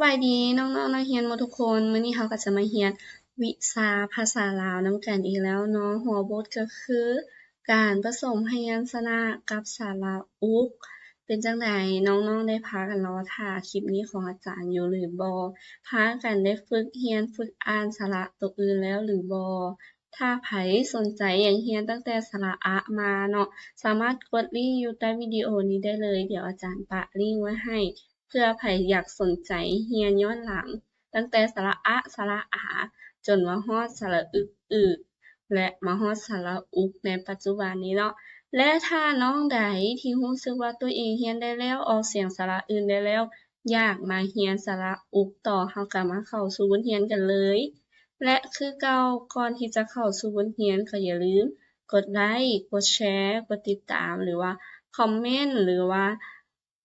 สวัสดีน้องๆนักเรียนหมดทุกคนมื้อนี้เราก็จะมาเรียนวิชาภาษาลาวนำกันอีกแล้วเนาะหัวบทก็คือ การผสมพยัญชนะกับสระอุก เป็นจังใดน้องๆได้พากันรอท่าคลิปนี้ของอาจารย์อยู่หรือบ่พากันได้ฝึกเรียนฝึกอ่านสระตัวอื่นแล้วหรือบ่ถ้าไผสนใจอยากเรียนตั้งแต่สระอะมาเนาะสามารถกดลิงก์อยู่ใต้วิดีโอนี้ได้เลย เดี๋ยวอาจารย์ปะลิงก์ไว้ให้ เพื่อไผอยากสนใจเรียนย้อนหลัง ตั้งแต่สระอะ สระอา จนมาฮอดสระอึกอึกและมาฮอดสระอุกในปัจจุบันนี้เนาะและถ้าน้องใดที่รู้สึกว่าตัวเองเรียนได้แล้วออกเสียงสระอื่นได้แล้ว อยากมาเรียนสระอุกต่อเราก็มาเข้าสู่บทเรียนกันเลย และคือเก่าก่อนที่จะเข้าสู่บทเรียนก็อย่าลืม กดไลค์กดแชร์ กดติดตามหรือว่าคอมเมนต์หรือว่า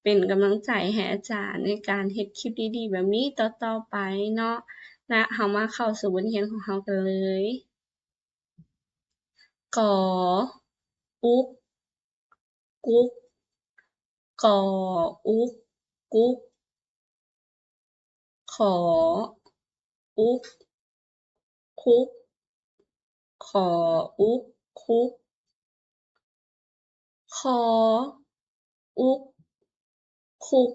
เป็นกำลังใจให้อาจารย์ในการเฮ็ดคลิปดีๆ แบบนี้ต่อๆไปเนาะและเรามาเข้าสู่บทเรียนของเรากันเลยกออุกกุ๊กกออุกกุ๊กขออุกคุกขออุกคุกคออุก คุก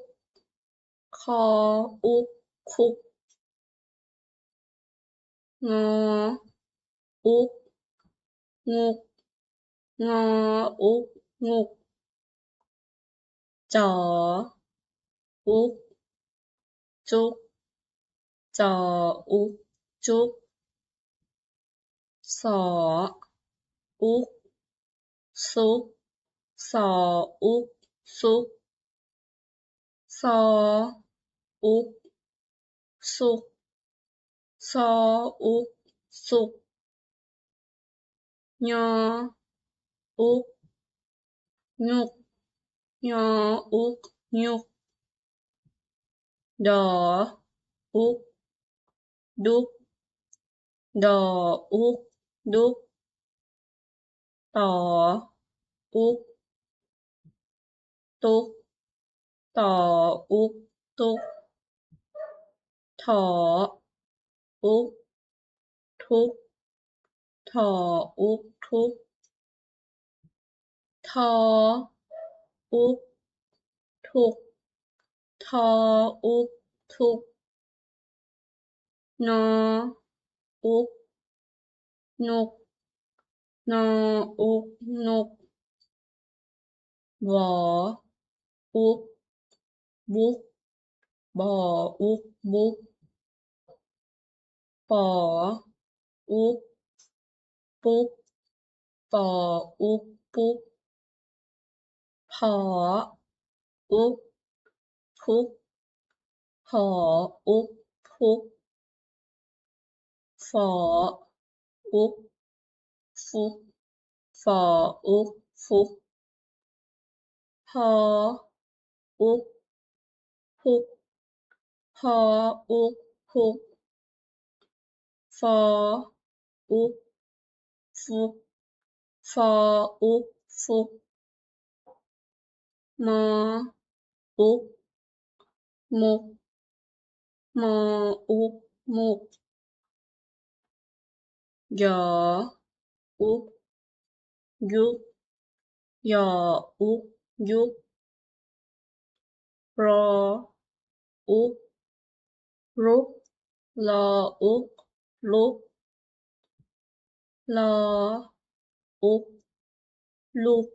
คอ อุก คุก งอ อุก งุก งอ อุก งุก จอ อุก จุก จอ อุก จุก สอ อุก ซุก สอ อุก ซุก ซอ อุก สุก ซอ อุก สุก ยอ อุก ยุก ยอ อุก ยุก ดอ อุก ดุก ดอ อุก ดุกตออุก ตุก ต่ออุกตุก ถออุกทุก ถออุกทุก ทออุกทุก ทออุกทุก นออุกนุกนออุกนุกวออุก วุกบออุกบุกปออุกปุกปออุกปุกผออุกพุกผออุกพุกฝออุกฟุกฝออุกฟุกพออุก พุกพออุกพุกฟออุกฟุกฟออุกฟุกมออุกมุกมออุกมุกยออุกยุกยออุกยุก รออุกรุกรออุกรุกลออุกลุก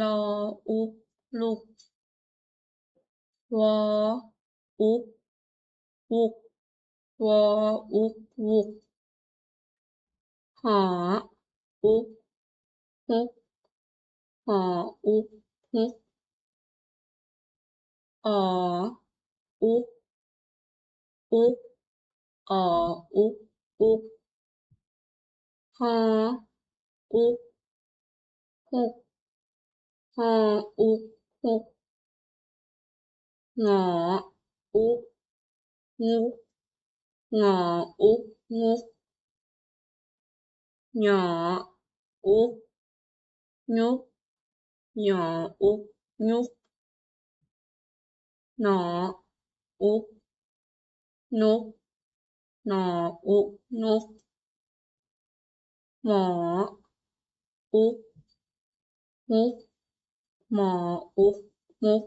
ลออุกลุกวออุกวุกวออุกวุกหออุกฮุกหออุกฮุก อออุกอุกอออุกอุกฮออุกฮุกฮออุกฮุก หนอ อุก นุก หนอ อุก นุก หมอ อุกฮุก หมอ อุกฮุก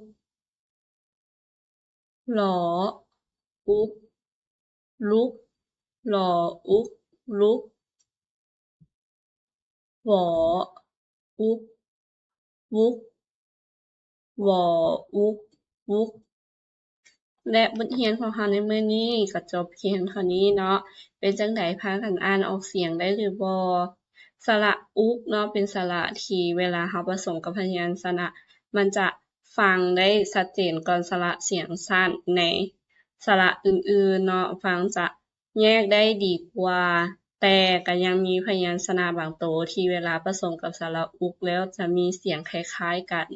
หลอ อุก ลุก หลอ อุก ลุกหวออุกวุกหวออุกวุก และบทเรียนของเราในมื้อนี้ก็จบเพียงเท่านี้เนาะ เป็นจังใดพากันอ่านออกเสียงได้หรือบ่สระอุกเนาะเป็นสระที่เวลาเราผสมกับพยัญชนะ มันจะฟังได้ชัดเจนก่อนสระเสียงสั้นในสระอื่นๆเนาะฟังจะแยกได้ดีกว่า แต่ก็ยังมีพยัญชนะบางโตวที่เวลาผสมกับสระอุกแล้วจะมีเสียงคล้ายๆกัน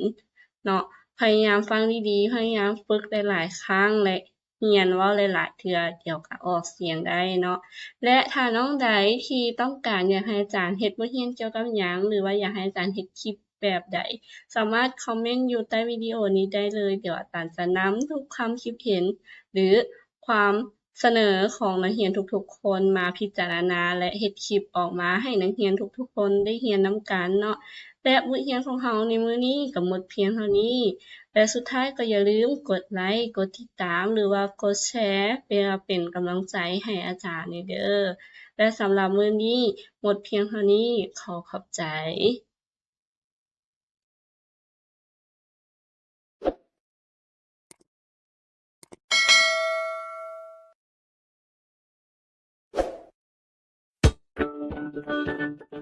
เนาะ พยายามฟังดีๆ พยายามฝึกหลายๆ ครั้งและเรียนว้าหลายๆเทือเดี๋ยวก็ออกเสียงได้เนาะ และถ้าน้องใดที่ต้องการอยากให้อาจารย์เฮ็ดบทเรียนเกี่ยวกับหยังหรือว่าอยากให้อาจารย์เฮ็ดคลิปแบบใด สามารถคอมเมนต์อยู่ใต้วิดีโอนี้ได้เลย เดี๋ยวอาจารย์จะนำทุกความคิดเห็น หรือความเสนอของนักเรียนทุกๆ คนมาพิจารณาและเฮ็ดคลิปออกมาให้นักเรียนทุกๆ คนได้เรียนน้ำกันเนาะ และบอเพียงของเราในมื้อนี้ก็หมดเพียงเท่านี้ และสุดท้ายก็อย่าลืมกดไลค์ กดติดตาม หรือว่ากดแชร์เพื่อเป็นกำลังใจให้อาจารย์เด้อ และสำหรับมื้อนี้หมดเพียงเท่านี้ ขอขอบใจ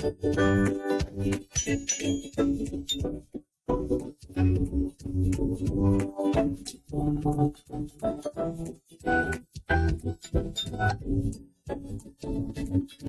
Thank you.